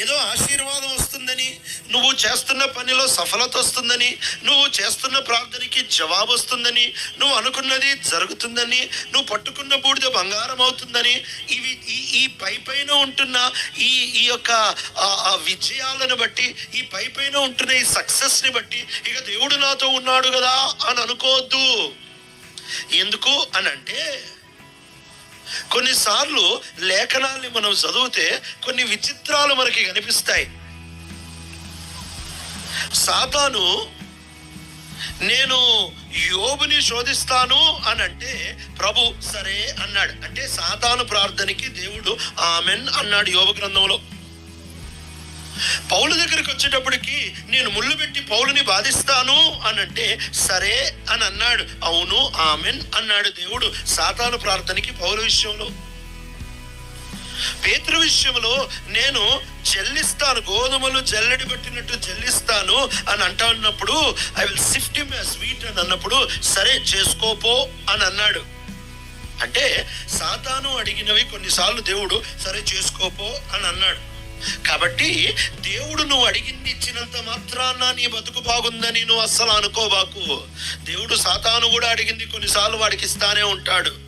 ఏదో ఆశీర్వాదం వస్తుందని నువ్వు చేస్తున్న పనిలో సఫలత వస్తుందని నువ్వు చేస్తున్న ప్రార్థనకి జవాబు వస్తుందని నువ్వు అనుకున్నది జరుగుతుందని నువ్వు పట్టుకున్న బూడిద బంగారం అవుతుందని ఇవి ఈ ఈ పై పైన ఉంటున్న ఈ ఈ యొక్క ఆ, విజయాలను బట్టి ఈ పై పైన ఉంటున్న ఈ సక్సెస్ని బట్టి ఇక దేవుడు నాతో ఉన్నాడు కదా అని అనుకోవద్దు. ఎందుకు అని అంటే కొన్నిసార్లు లేఖనాల్ని మనం చదివితే కొన్ని విచిత్రాలు మనకి కనిపిస్తాయి. సాతాను నేను యోబుని శోధిస్తాను అని అంటే ప్రభు సరే అన్నాడు. అంటే సాతాను ప్రార్థనకి దేవుడు ఆమెన్ అన్నాడు యోగ గ్రంథంలో. పౌలు దగ్గరికి వచ్చేటప్పటికి నేను ముళ్ళు పెట్టి పౌలుని బాధిస్తాను అని అంటే సరే అని అన్నాడు. అవును ఆమెన్ అన్నాడు దేవుడు సాతాను ప్రార్థనకి పౌలు విషయంలో. పేతృ విషయంలో నేను చెల్లిస్తాను గోధుమలు జల్లెడి పెట్టినట్టు చెల్లిస్తాను అని అంటా ఉన్నప్పుడు I will sift him sweet అని అన్నప్పుడు సరే చేసుకోపో అని అన్నాడు. అంటే సాతాను అడిగినవి కొన్నిసార్లు దేవుడు సరే చేసుకోపో అని అన్నాడు. కాబట్టి దేవుడు నువ్వు అడిగింది ఇచ్చినంత మాత్రాన నీ బతుకు బాగుందని నువ్వు అస్సలు అనుకోబాకు. దేవుడు సాతాను కూడా అడిగింది కొన్నిసార్లు వాడికి ఇస్తానే ఉంటాడు.